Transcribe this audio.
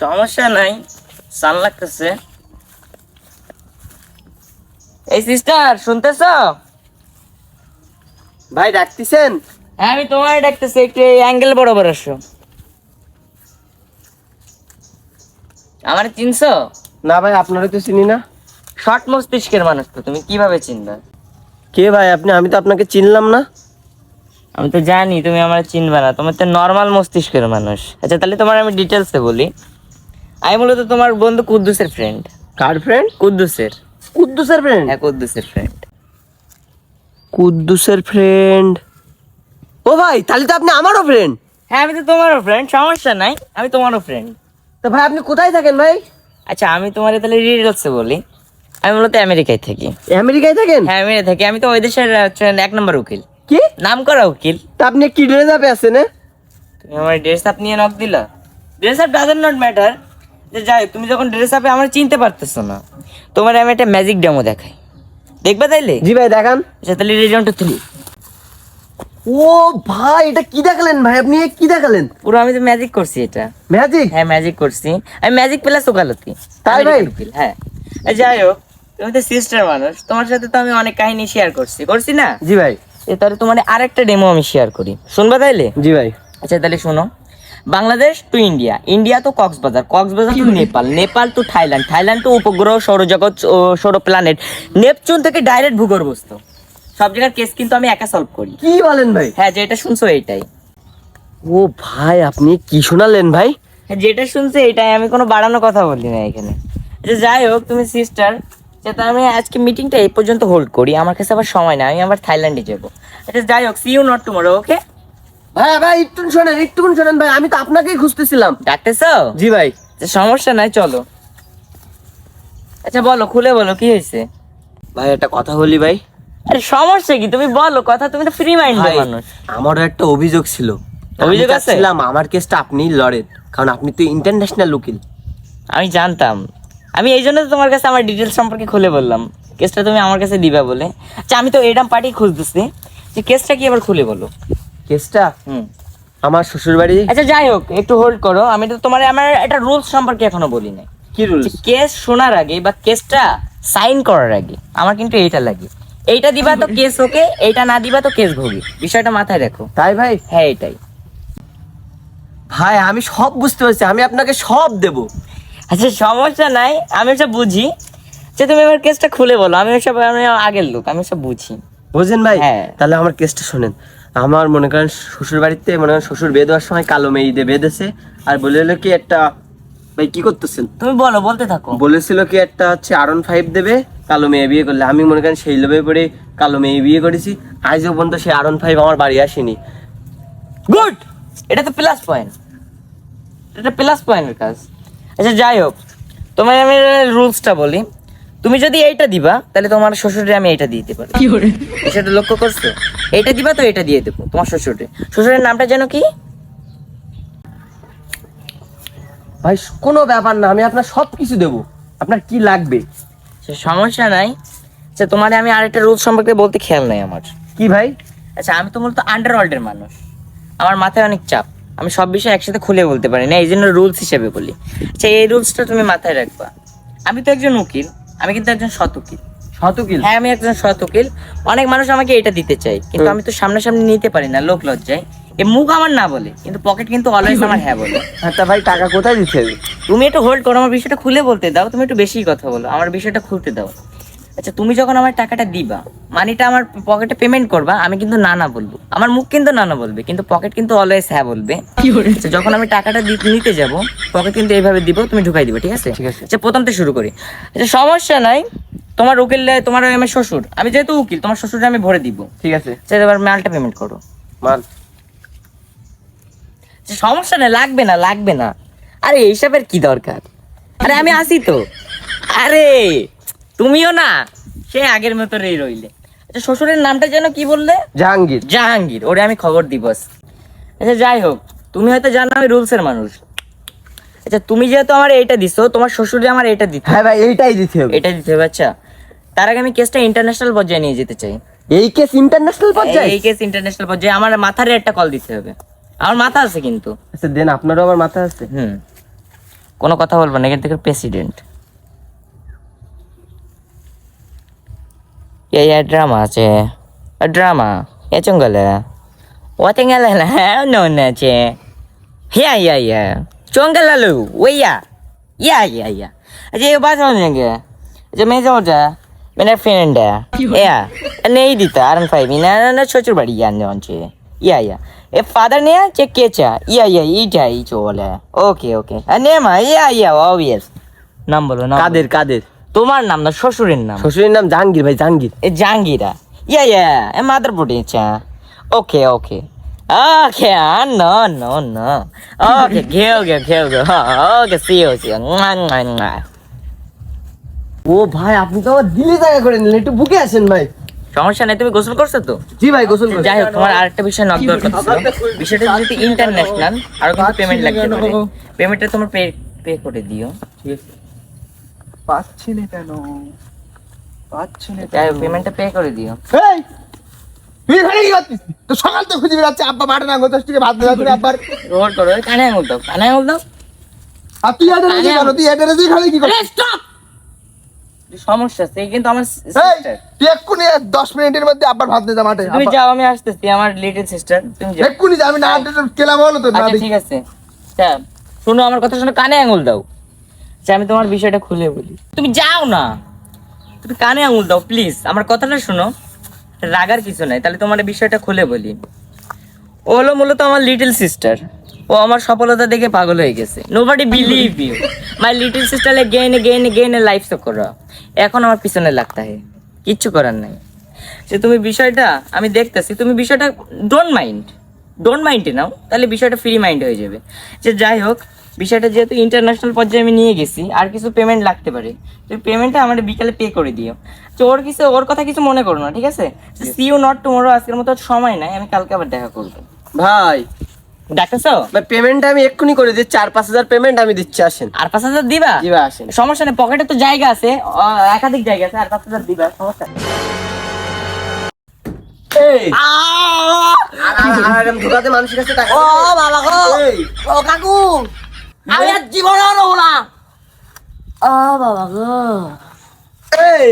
সমস্যা নাই সান লাগতেছে। এই সিস্টার শুনতেছ? ভাই ডাকতেছেন? হ্যাঁ আমি তোমার ডাকতেছি একটু এই অ্যাঙ্গেল বরাবর আসো। আমার চিনছো? না ভাই আপনারা তো চিনি না। শর্ট মস্তিষ্কের মানুষ তো তুমি কীভাবে চিনবে? কে ভাই আপনি? আমি তো আপনাকে চিনলাম না। আমি তো জানি তুমি আমার চিনবে না তোমার তো নর্মাল মস্তিষ্কের মানুষ। আচ্ছা তাহলে তোমার আমি ডিটেলসে বলি। আমি মূলত তোমার বন্ধু কুদ্দুসের ফ্রেন্ড কার ফ্রেন্ড কুদ্দুসের। কুদ্দুসের ফ্রেন্ড হ্যাঁ কুদ্দুসের ফ্রেন্ড কুদ্দুসের ফ্রেন্ড ও ভাই তাহলে তো আপনি আমারও ফ্রেন্ড হ্যাঁ আমি তো তোমারও ফ্রেন্ড সমস্যা নাই আমি তোমারও ফ্রেন্ড তো ভাই আপনি কোথায় থাকেন ভাই? আচ্ছা আমি তোমার তাহলে ডিটেলসে বলি। আমি মূলত আমেরিকায় থাকি। আমেরিকায় থাকেন? হ্যাঁ আমেরিকা থাকি। আমি তো ওই দেশের এক নম্বর উকিল। কি? নাম করা উকিল। তা আপনি কি ড্রেস আপে আছেন? তুমি আমার ড্রেস আপ নিয়ে নক দিলা। Dress up doesn't not matter যে যাই হোক, তুমি যখন ড্রেস আপে আমার চিনতে পারতেছো না। তোমার আমি একটা ম্যাজিক ডেমো দেখাই। দেখবে তাইলে? জি ভাই দেখান। আচ্ছা তাহলে রেজাল্টটা তুলি ও ভাই এটা কি দেখালেন ভাই? আপনি এ কি দেখালেন? পুরো আমি তো ম্যাজিক করছি এটা। ম্যাজিক হ্যাঁ ম্যাজিক করছি। আমি ম্যাজিক প্লাস ওকালতি। তাই ভাই? হ্যাঁ। যাই হোক তুমি তো সিস্টার মানুষ। তোমার সাথে তো আমি অনেক কাহিনী শেয়ার করছি। করছি না? জি ভাই। এ তাহলে তোমার আরেকটা ডেমো আমি শেয়ার করি। শুনবা তাইলে? জি ভাই। আচ্ছা তাহলে শোনো। বাংলাদেশ টু ইন্ডিয়া ইন্ডিয়া তো Cox's Bazar Cox's Bazar to Nepal Nepal to Thailand Thailand to উপগ্রহ সৌরজগৎ সৌর প্ল্যানেট নেপচুন থেকে ডাইরেক্ট ভূগর্ভস্থ। সব জায়গার কেস কিন্তু আমি একা সলভ করি। কি বলেন ভাই? হ্যাঁ যেটা শুনছো এইটাই। ও ভাই আপনি কি শোনালেন ভাই? হ্যাঁ যেটা শুনছো এটাই আমি কোনো বাড়ানো কথা বলি না এখানে। আচ্ছা যাই হোক তুমি সিস্টার যাতে আমি আজকে মিটিংটা এই পর্যন্ত হোল্ড করি আমার কাছে আবার সময় না আমি আবার থাইল্যান্ডে যাব। আচ্ছা যাই হোক see you not tomorrow okay ভাই ভাই একটু শোনেন একটু শোনেন ভাই আমি তো আপনাকেই খুঁজতেছিলাম। ডাকতেছো? জি ভাই। আচ্ছা, সমস্যা নাই চলো। আচ্ছা বলো খুলে বলো কি হয়েছে? ভাই একটা কথা বলি ভাই। আরে সমস্যা কি? তুমি বলো কথা তুমি তো ফ্রি মাইন্ড মানুষ। আমারও একটা অভিযোগ ছিল। অভিযোগ আছে? চাচ্ছিলাম আমার কেসটা আপনি লড়েন কারণ আপনি তো ইন্টারন্যাশনাল উকিল। আমি জানতাম। আমি এই জন্য তোমার কাছে আমার ডিটেলস সম্পর্কে খুলে বললাম। কেসটা তুমি আমার কাছে দিবা বলে। আচ্ছা আমি তো এডাম পার্টি খুঁজতেছি। যে কেসটা কি আবার খুলে বলো। কেসটা? আমার শ্বশুর বাড়ি আচ্ছা যাই হোক একটু হোল্ড করো। আমি তো তোমার আমার একটা রুলস সম্পর্কে এখনও বলি নাই কি রুল কেস শোনার আগে বা কেসটা সাইন করার আগে আমার কিন্তু এইটা লাগে। এইটা দিবা তো কেস ওকে এইটা না দিবা তো কেস ভোগী বিষয়টা মাথায় রাখো। তাই ভাই? হ্যাঁ এটাই। ভাই আমি সব বুঝতে পারছি। আমি আপনাকে সব দেব। আচ্ছা সমস্যা নাই। আমি সব বুঝি। যে তুমি এবার কেসটা খুলে বলো। আমি সব আমি আগের লোক আমি সব বুঝি। বুঝেন ভাই? হ্যাঁ। তাহলে আমার কেসটা শোনেন। আমার মনে করেন শ্বশুর বাড়িতে মনে করেন শ্বশুর বেয়ে দেওয়ার সময় কালো মেয়ে দিয়ে বেঁধেছে আর বলে হলো কি একটা ভাই কি করতেছেন? তুমি বলো বলতে থাকো। বলেছিল কি একটা হচ্ছে আর ফাইভ দেবে কালো মেয়ে বিয়ে করলে। আমি মনে করেন সেই লোভে পড়ে কালো মেয়ে বিয়ে করেছি। আজও পর্যন্ত সেই আর ফাইভ আমার বাড়ি আসেনি। গুড এটা তো প্লাস পয়েন্ট এটা প্লাস পয়েন্টের কাজ। আচ্ছা যাই হোক। তোমার আমি রুলসটা বলি। তুমি যদি এইটা দিবা তাহলে তোমার শ্বশুরে আমি এইটা দিয়ে দিতে পারি সেটা লক্ষ্য করছ? এইটা দিবা তো এটা দিয়ে দেবো তোমার শ্বশুরে। শ্বশুরের নামটা যেন কি? ভাই কোনো ব্যাপার না আমি আপনার সব কিছু দেবো। আপনার কি লাগবে? সে সমস্যা নাই। আচ্ছা তোমার আমি আরেকটা রুলস সম্পর্কে বলতে খেয়াল নাই আমার। কি ভাই? আচ্ছা আমি তো মূলত আন্ডারওয়ার্ল্ডের মানুষ। আমার মাথায় অনেক চাপ। আমি সব বিষয় একসাথে খুলে বলতে পারি না এই জন্য রুলস হিসেবে বলি। আচ্ছা এই রুলসটা তুমি মাথায় রাখবা। আমি তো একজন উকিল। আমি কিন্তু একজন শতকিল। শতকিল? হ্যাঁ আমি একজন শতকিল। অনেক মানুষ আমাকে এটা দিতে চাই কিন্তু আমি তো সামনাসামনি নিতে পারি না লোক লজ্জায়। এ মুখ আমার না বলে কিন্তু পকেট কিন্তু অলওয়েজ আমার হ্যাঁ বলে। তা ভাই টাকা কোথায় দিতে হবে তুমি একটু হোল্ড করো আমার বিষয়টা খুলে বলতে দাও তুমি একটু বেশি কথা বলো আমার বিষয়টা খুলতে দাও। আচ্ছা তুমি যখন আমার টাকাটা দিবা মানিটা আমার পকেটে পেমেন্ট করবা আমি কিন্তু না না বলব। আমার মুখ কিন্তু না না বলবে কিন্তু পকেট কিন্তু অলওয়েজ হ্যাঁ বলবে। আচ্ছা, যখন আমি টাকাটা নিতে যাব পকেট কিন্তু এইভাবে দিব তুমি ঢুকাই দিবে ঠিক আছে? ঠিক আছে। আচ্ছা প্রথম থেকে শুরু করি। আচ্ছা সমস্যা নাই তোমার উকিল তোমার আমার শ্বশুর। আমি যেহেতু উকিল তোমার শ্বশুরে আমি ভরে দিব। ঠিক আছে। আচ্ছা এবার মালটা পেমেন্ট করো। মাল। আচ্ছা, সমস্যা নেই লাগবে না লাগবে না। আরে এইসবের কি দরকার? আরে আমি আসি তো। আরে! তুমিও না সে আগের মতো রেই রইলে। আচ্ছা শ্বশুরের নামটা যেন কি বললে? জাহাঙ্গীর। জাহাঙ্গীর ওরে আমি খবর দিব আচ্ছা যাই হোক তুমি হয়তো জানো আমি রুলসের মানুষ। আচ্ছা তুমি যেহেতু আমার এইটা দিছো তোমার শ্বশুরে আমার এটা দিতে হ্যাঁ ভাই এইটাই দিতে হবে। এটা দিতে হবে আচ্ছা। তার আগে আমি কেসটা ইন্টারন্যাশনাল পর্যায়ে নিয়ে যেতে চাই। এই কেস ইন্টারন্যাশনাল পর্যায়ে? এই কেস ইন্টারন্যাশনাল পর্যায়ে আমার মাথারে একটা কল দিতে হবে। আমার মাথা আছে কিন্তু। আচ্ছা দেন আপনারও আমার মাথা আছে? হুম। কোনো কথা বলব না এখান থেকে president Yaya drama che. A drama. Ya chungala. Watingala la no na che. Ya ya ya. Chungala lu. We ya. Ya ya ya. Aje ba sa nge. Aje me sa da. Me na fin da. Ya. Ane di ta aran fai mi na na chochu badi yan ne che. Ya ya. এ father নিয়ে যে কে চা ইয়া ইয়া ইটা ই চলে ওকে ওকে আর নে মা ইয়া ইয়া obvious নাম বলো না কাদের কাদের তোমার নাম না শ্বশুরের নাম শ্বশুরের নাম জাহাঙ্গীর ভাই Jahangir Jangira. Yeah, yeah. E mother Buddha. Okay, okay. Okay, okay no. Okay, okay, okay, okay, okay. Okay, see you, see you. Mwah, mwah, mwah. ও ভাই আপনি তো আমার দিলে জায়গা করে নিলেন একটু বুকে আসেন ভাই সমস্যা নেই তুমি গোসল করছ তো জি ভাই গোসল করুন। যাই হোক তোমার আরেকটা বিষয় নক দরকার ছিল বিষয়টা যদি ইন্টারন্যাশনাল আর কিন্তু পেমেন্ট লাগবে পেমেন্টটা তোমার পে পে করে দিও ঠিক আছে পাচ্ছি না কেন পাচ্ছি না পেমেন্টটা পে করে দিও। এই তুই এখানে কি করছিস? তো সকাল তো খুঁজে বেড়াচ্ছে আব্বা মাঠে না গোতাস থেকে ভাত দেওয়া তুমি আব্বার। রোড করো কানে আঙুল দাও কানে আঙুল দাও। আর তুই এটা রেখে কেন? তুই এটা রেখে এখানে কি করছিস? স্টপ সমস্যা আছে কিন্তু আমার তুই এক্ষুনি দশ মিনিটের মধ্যে ভাত মাঠে তুমি যাও আমি আসতেছি আমার লিটল সিস্টার তুমি যাও। এক্ষুনি যা, আমি না কেলাম হলো তো আচ্ছা ঠিক আছে। শোনো আমার কথা শোনো কানে আঙুল দাও। আচ্ছা আমি তোমার বিষয়টা খুলে বলি। তুমি যাও না। তুমি কানে আঙুল দাও প্লিজ আমার কথাটা শোনো। রাগার কিছু নাই, তাহলে তোমার বিষয়টা খুলে বলি। ও হলো মূলত আমার লিটল সিস্টার ও আমার সফলতা দেখে পাগল হয়ে গেছে। Nobody believe you my little sister gain গেন গেন লাইফ তো করো। এখন আমার পিছনে লাগতে হয় কিচ্ছু করার নাই। যে তুমি বিষয়টা, আমি দেখতেছি, তুমি বিষয়টা ডোন্ট মাইন্ড ডোন্ট মাইন্ডে নাও, তাহলে বিষয়টা ফ্রি মাইন্ড হয়ে যাবে। যে যাই হোক বিষয়টা যেহেতু ইন্টারন্যাশনাল পর্যায়ে আমি নিয়ে গেছি আর কিছু পেমেন্ট লাগতে পারে তুমি পেমেন্টটা আমার বিকালে পে করে দিও তো ওর কিছু ওর কথা কিছু মনে করো না ঠিক আছে সি ইউ নট টুমোরো আজকের মতো সময় নাই আমি কালকে আবার দেখা করব ভাই ডাকতেছো পেমেন্ট আমি এক্ষুনি করে দিচ্ছি চার পাঁচ হাজার পেমেন্ট আমি দিচ্ছি আসেন আর পাঁচ হাজার দিবা ভাই আসেন সমস্যা নেই পকেটে তো জায়গা আছে একাধিক জায়গা আছে আর পাঁচ হাজার দিবা সমস্যা মানুষের কাছে ও বাবা গো ও কাকু আমি আর জীবনে নেব না ও বাবা গো এই